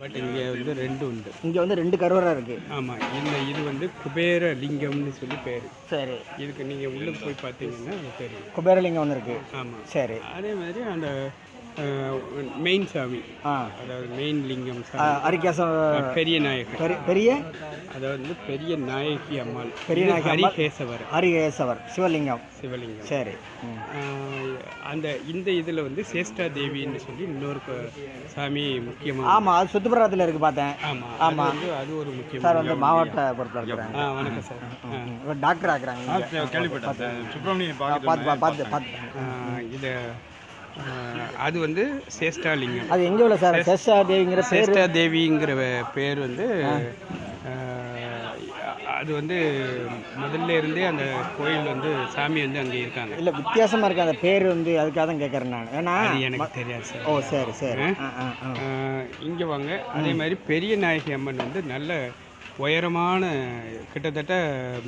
But இங்கே வந்து ரெண்டு உண்டு. இங்கே வந்து ரெண்டு கருவறை இருக்குது ஆமாம் இந்த இது வந்து குபேர லிங்கம்னு சொல்லி பேர். சரி. இதுக்கு நீங்கள் உள்ளே போய் பார்த்தீங்கன்னா தெரியும். குபேரலிங்கம் ஒன்று இருக்குது ஆமாம் சரி. அதே மாதிரி அந்த மெயின் சாமி. ஆ. அதாவது மெயின் லிங்கம் அரிக்காசம் பெரிய நாயகர். பெரிய பெரிய? அதாவது வந்து பெரிய நாயகி அம்மாள். பெரிய நாயகி. ஹரிகேசவர். ஹரிகேசவர் சிவலிங்கம். சிவலிங்கம். சரி. அந்த இந்த இதில் வந்து சேஷ்டா தேவின்னு சொல்லி இன்னொரு சாமி முக்கியமாக ஆமாம் அது சுத்துப்புறத்தில் இருக்குது பார்த்தேன். ஆமாம் ஆமா. அது வந்து அது ஒரு சார் முக்கியமான வந்து மாவட்ட பொறுப்பில் இருக்கிறாங்க ஆ வணக்கம் சார். டாக்டர் ஆக்குறாங்க கேள்விப்பட்டேன். சுப்பிரமணியம் பார்த்து பார்த்து பார்த்து இது அது வந்து சேஷ்டா லிங்கம் அது எங்கே உள்ள சார்? சேஷா தேவிங்கிற பேர்? சேஷ்டா தேவிங்கிற பேர் வந்து அது வந்து முதல்ல இருந்தே அந்த கோயில் வந்து சாமி வந்து அங்கே இருக்காங்க. இல்லை வித்தியாசமாக இருக்குது அந்த பேர் வந்து அதுக்காக தான் கேட்குறேன் நான். ஏன்னா எனக்கு தெரியாது சார். ஓ சரி சரி. இங்கே வாங்க. அதே மாதிரி பெரிய நாயகி அம்மன் வந்து நல்ல உயரமான கிட்டத்தட்ட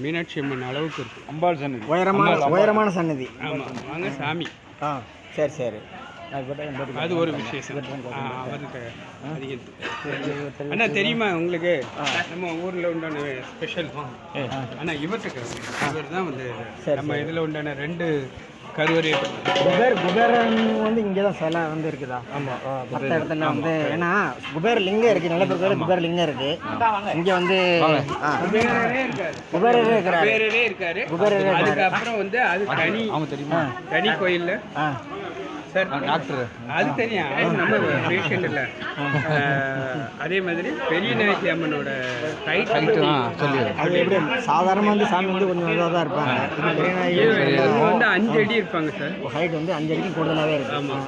மீனாட்சி அம்மன் அளவுக்கு இருக்கு. அம்பாள் சன்னதி. உயரமான உயரமான சன்னதி. ஆமாம் வாங்க சாமி. ஆ. சரி சரி. அது ஒரு விசேஷம் அண்ணா தெரியுமா உங்களுக்கு? நம்ம ஊரில் உண்டான ஸ்பெஷல் அண்ணா இவர்கிட்ட இவர் தான் வந்து நம்ம இதில் உண்டான ரெண்டு கருவறை குபேர் குபேரன் வந்து இங்கே தான் சிலை வந்து இருக்குதா? ஆமாம் மற்ற இடத்துல வந்து ஏன்னா குபேர லிங்கம் இருக்குது நிலப்பரப்பில் குபேர லிங்கம் இருக்குது இங்கே வந்து குபேரரே இருக்காரு. குபேரரே இருக்காரு. குபேரரே அதுக்கப்புறம் வந்து அது தனி தெரியுமா? தனி கோயில்ல சார் டாக்டர். அது தெரியும் நம்ம பேஷண்ட் இல்லை. அதே மாதிரி பெரிய நாயகி அம்மனோட ஹைட் சொல்லி அது எப்படி சாதாரணமாக வந்து சாமி வந்து கொஞ்சம் இதாக தான் இருப்பாங்க. இது பெரிய நாயகி வந்து அஞ்சு அடி இருப்பாங்க சார். ஹைட் வந்து அஞ்சு அடிக்கும் கூடுதலாகவே இருக்கு. ஆமாம்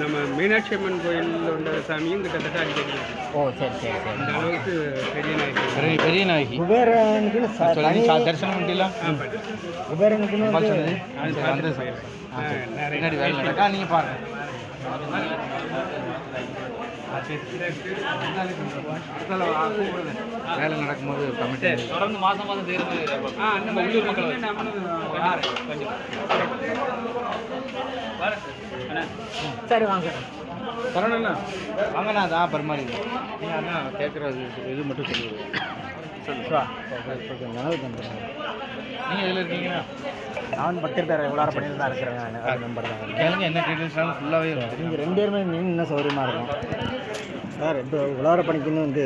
நம்ம மீனாட்சி அம்மன் கோயிலில் உள்ள சாமியும் கிட்டத்தட்ட அஞ்சு அடி. ஓ சரி சரி சரி. அந்த அளவுக்கு பெரிய நாயகி. பெரிய நாயகி. தனி தரிசனம். ஆ, நிறைய பின்னாடி வேலை நடக்கா நீங்க பாருங்க. வேலை நடக்கும்போது கமிட்டி தொடர்ந்து மாசம் மாசம் செய்யறது ஆ, அந்த மாதிரி உள்ளூர் மக்கள். சரி வாங்க. சரவணண்ணா. வாங்கண்ணா அதான் பரிமாறி நீங்கள் அண்ணா கேட்குறது இது மட்டும் சொல்லுவது நீங்கள் இதில் இருக்கீங்கன்னா நான் பக்கத்தில் உள்ளார பண்ணிட்டு தான் இருக்கிறேன். நான் அது நம்பர் தான். கேளுங்க என்ன டீட்டெயில்ஸ்னாலும் ஃபுல்லாகவே இருக்கும் நீங்கள் ரெண்டு பேருமே மீன் இன்னும் சௌகரியமாக இருக்கும்? சார் இப்போ உலர பணிக்குன்னு வந்து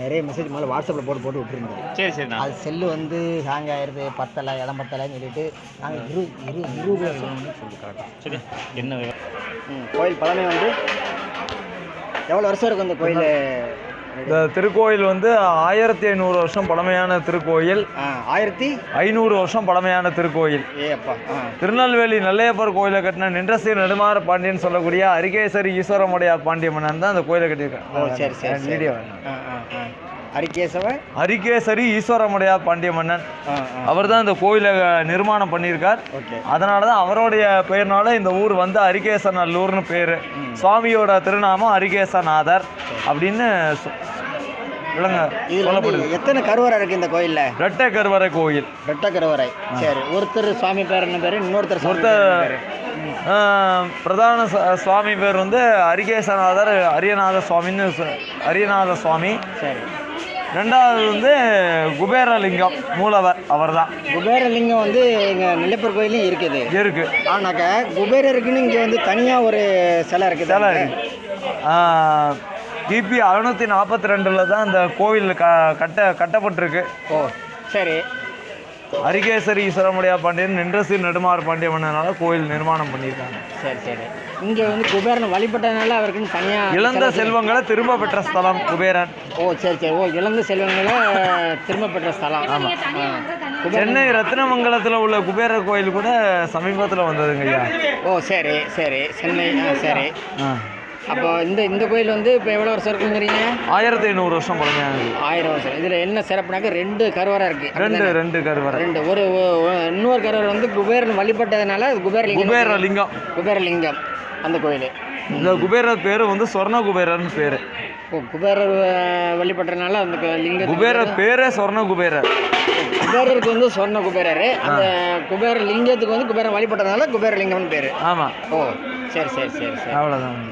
நிறைய மெசேஜ் மேலே வாட்ஸ்அப்பில் போட்டு போட்டு விட்டுருந்தோம் சரி சரிண்ணா அது செல்லு வந்து ஹேங் ஆயிடுது பத்தலை இடம் பத்தலைன்னு சொல்லிட்டு நாங்கள் இரு இரு இருபது சொல்லி காட்டும் சரி என்ன கோயில் பழமை வந்து எவ்வளோ வருஷம் இருக்கும் இந்த கோயில்? இந்த திருக்கோயில் வந்து ஆயிரத்தி ஐநூறு வருஷம் பழமையான திருக்கோயில். ஆயிரத்தி ஐநூறு வருஷம் பழமையான திருக்கோயில். திருநெல்வேலி நெல்லையப்பர் கோயிலை கட்டின நின்றசீர் நெடுமாற பாண்டியன் சொல்லக்கூடிய அரிகேசரி ஈஸ்வரமுடையார் பாண்டிய மன்னன் தான் அந்த கோயிலை கட்டியிருக்காங்க சரி சரி சரி வீடியோ ஆ ஆ ஆ. அரிகேசவ அரிகேசரி ஈஸ்வரமுடையார் பாண்டிய மன்னன் அவர் தான் இந்த கோயிலை நிர்மாணம் பண்ணியிருக்கார். அதனால தான் அவருடைய பெயர்னால இந்த ஊர் வந்து அரிகேசநல்லூர்னு பேர். சுவாமியோட திருநாமம் அரிகேசநாதர் அப்படின்னு விளங்க சொல்லப்படுது. எத்தனை கருவறை இருக்குது இந்த கோயிலில்? இரட்டை கருவறை கோயில். ரெட்ட கருவறை. சரி ஒருத்தர் சுவாமி பேர் என்ன பேர்? இன்னொருத்தர் ஒருத்தர் பிரதான சுவாமி பேர் வந்து அரிகேசநாதர் அரியநாத சுவாமின்னு அரியநாத சுவாமி சரி. ரெண்டாவது வந்து குபேரலிங்கம் மூலவர் அவர்தான். குபேரலிங்கம் வந்து எங்கள் நெல்லைப்பூர் கோயிலையும் இருக்குது. இருக்கு. ஆனாக்கா குபேரருக்குன்னு இங்கே வந்து தனியாக ஒரு சிலை இருக்குது. சிலை இருக்கு. ஆஹ், கிபி அறுநூத்தி நாற்பத்தி ரெண்டில் தான் இந்த கோவில் க கட்ட கட்டப்பட்டிருக்கு. ஓ சரி. அரிகேசரி ஈஸ்வரமுடையா பாண்டியன் நின்றசீர் நெடுமாறு பாண்டிய மன்னனால கோயில் நிர்மாணம் பண்ணியிருக்காங்க. சரி சரி. இங்கே வந்து குபேரன் வழிபட்டதுனால அவருக்குன்னு தனியாக இழந்த செல்வங்களை திரும்ப பெற்ற ஸ்தலம் குபேரன். ஓ சரி சரி. ஓ இழந்த செல்வங்களை திரும்ப பெற்ற ஸ்தலம். ஆமாம் சென்னை ரத்னமங்கலத்தில் உள்ள குபேரர் கோயில் கூட சமீபத்தில் வந்ததுங்க ஐயா ஓ சரி சரி. சென்னை ஆ சரி. அப்போ இந்த இந்த கோயில் வந்து இப்போ எவ்வளோ வருஷம் இருக்குங்கிறீங்க? ஆயிரத்தி ஐநூறு வருஷம் பழமையானது ஆயிரம் வருஷம். இதில் என்ன சிறப்புனாக்க ரெண்டு கருவறை இருக்குது ரெண்டு ரெண்டு கருவறை. ரெண்டு. ஒரு இன்னொரு கருவறை வந்து குபேரன் வழிபட்டதுனால அது குபேரலிங்கம். குபேரலிங்கம். குபேரலிங்கம் அந்த கோயில். இந்த குபேரர் பேர் வந்து சொர்ண குபேரர்னு பேர். குபேரர் அஹ், வழிபட்டதுனால அந்த லிங்க குபேரர் பேரே சொர்ண குபேரர். குபேரருக்கு வந்து சொன்ன குபேரர். அந்த குபேர லிங்கத்துக்கு வந்து குபேரன் வழிபட்டதுனால குபேரலிங்கம்னு பேர். ஆமாம் ஓ சரி சரி சரி சரி. அவ்வளோதான்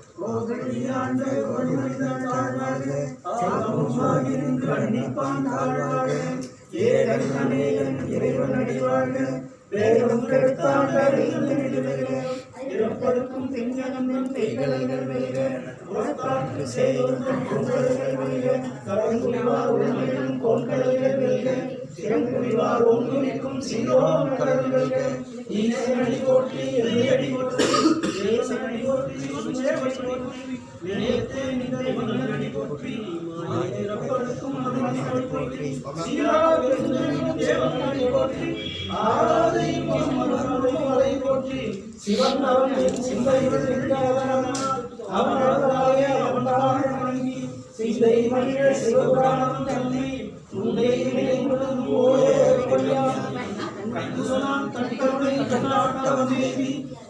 இறைவன் அடிவாழ்க வேகம் கெடுத்தாண்ட போற்றி சுந்தேவை போற்றி நிலையத்தே நிந்தை மன்னனடி போற்றி மாயிரப்பருக்கும் மன்னனடி போற்றி சீராக சுந்தரின் தேவனடி போற்றி ஆராதை மன்னனடி மலை போற்றி சிவன் அவன் சிந்தையில் நின்றாதனால் அவனாக அவனாக வணங்கி சீதை மகிழ சிவபுராணம் தந்தி உந்தை நிலைமுடன் ஓயே கொள்ளான் கண்டு சொன்னான் கண்கருணை கண்ணாட்ட வந்தேவி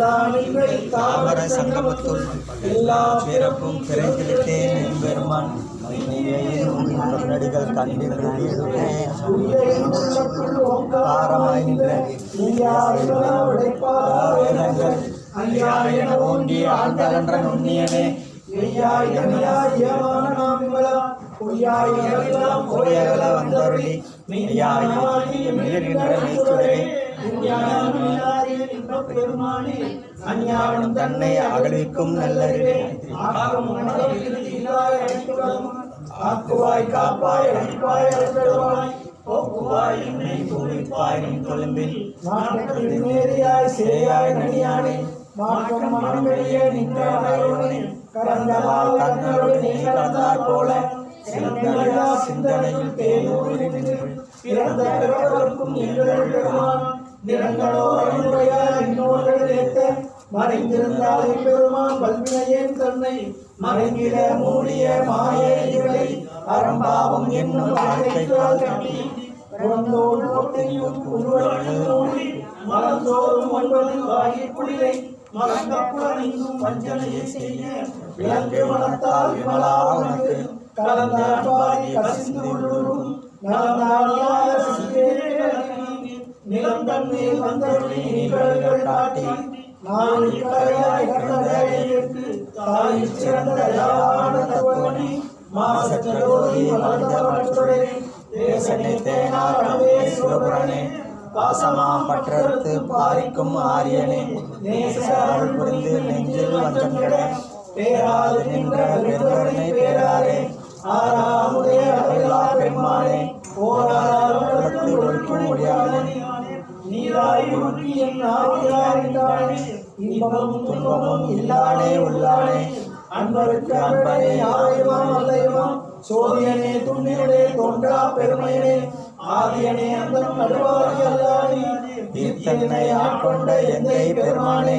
புகழுமாறு ஒன்றறியே தாவர சங்கமத்துள் எல்லா பிறப்பும் பிறந்திருத்தேன் எம்பெருமான் நடிகள் கண்டிருந்தே காரமாய் நின்ற ஓங்கி ஆழ்ந்தகன்ற நுண்ணியனே. பொய்யகல வந்தருளி. ஐயா மிளிர்கின்ற நீச்சுடரே அஞ்ஞானம் தன்னை அகழ்விக்கும் நல்லறிவே ஆக்குவாய் காப்பாய் அழிப்பாய் அழுத்தடுவாய் போக்குவாய் என்னை நின் நேரியாய் சேயாய் நடியானே. மாற்றம் மனம் வெளியே கண்ணோடு நீ கலந்தார் போல சிந்தனையில் பேரூர் பிறந்த பிறவர்க்கும் எங்கள் பெருமான். நிறங்களோ என்னுடைய இன்னோர்கள் ஏத்த மறைந்திருந்தால் பெருமான் பல்வினையேன் தன்னை மறைந்திட மூடிய மாய இருளை அறம்பாவம் என்னும் வாழ்க்கைக்கால் கட்டி புறந்தோடு ஒட்டையும் உருவத்தில் மூடி மலர்ந்தோறும் ஒன்பது வாயிற்குடிலை மலர்ந்த புலனிங்கும் வஞ்சனையை செய்ய விளங்கு மனத்தால் விமலா உனக்கு. கலந்த அன்பாய் கசிந்து உள்ளூரும் நலந்தானியாய சிந்தேனி நிலம் தண்ணீர் வந்தருளி நிகழ்கள் காட்டி நாளை கரையாய் கடந்தேற்கு தாய் சிறந்த யாவான தத்துவனி மாசற்ற ஜோதி வளர்ந்த வளர்த்துடனே தேசனை தேனாரவே சிவபுரனே பாசமா பற்றறுத்து பாரிக்கும் ஆரியனே. நேச அருள் புரிந்து நெஞ்சில் வஞ்சம் கிட பேராது நின்ற பெருந்தரனை பேராரே. ஆறாமுடைய அருளா பெருமானே போராடத்து இன்பமும் துன்பமும் இல்லானே உள்ளானே அன்பருக்கு அன்பனே ஆயுவாம் அல்லைவாம் சோதியனே துண்ணியுடைய தொண்டா பெருமையனே. ஆதியனே அந்த நடுவாரி அல்லானே தீர்த்தனை ஆட்கொண்ட எந்தை பெருமானே.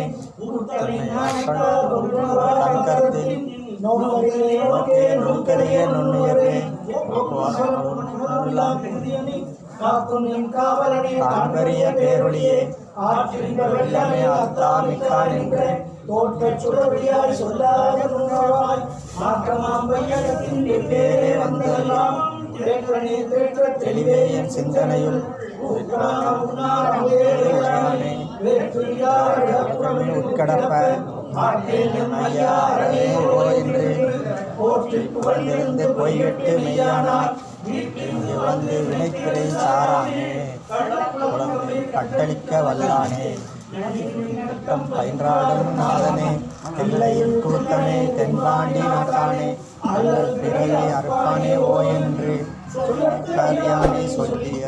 கருத்தில் நோக்கே நுண்கரிய நுண்ணுயர்வே காக்கும் என் காவலனே பேரொழியே. ஆற்றின்ற வெள்ளமே அத்தாமிக்கான் என்ற சுடவியாய் சொல்லாத மாற்றமாம் பையகத்தின் வந்தெல்லாம் தெளிவே என் சிந்தனையுள் உட்கடப்ப. போற்றி புகழ்ந்திருந்து போய்விட்டு மெய்யானார். வந்து வினைப்பிறை சாராமே. கட்டளிக்க வல்லானே. திட்டம் பயின்றாடும் நாதனே தில்லையில் கூத்தனே தென்பாண்டி நாட்டானே அல்லல் பிறையை அறுப்பானே ஓ என்று கரியானை சொல்லிய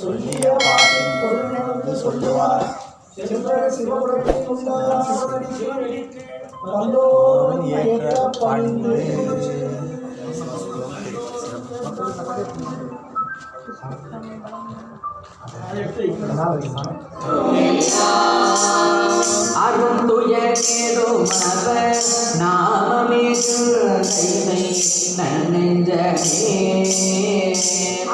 சொல்லிய பாடி சொல்லுவார். பல்லோரும் ஏற்ற பண்பு. அருந்துயரும் அவர் நாமமே கைமை நன்னெஞ்சமே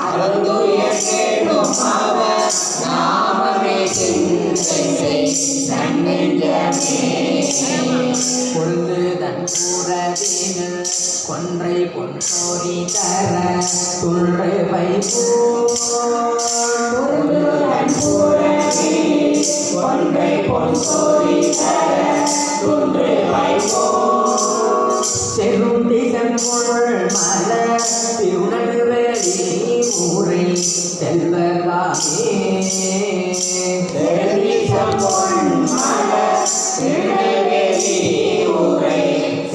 அருந்துயரும் அவர் நாமமே நன்னெஞ்சமே கொள்ளுதன் புறவினில் கொன்றை பொன்சோரி தர துள்றை வைப்போ கொன்றை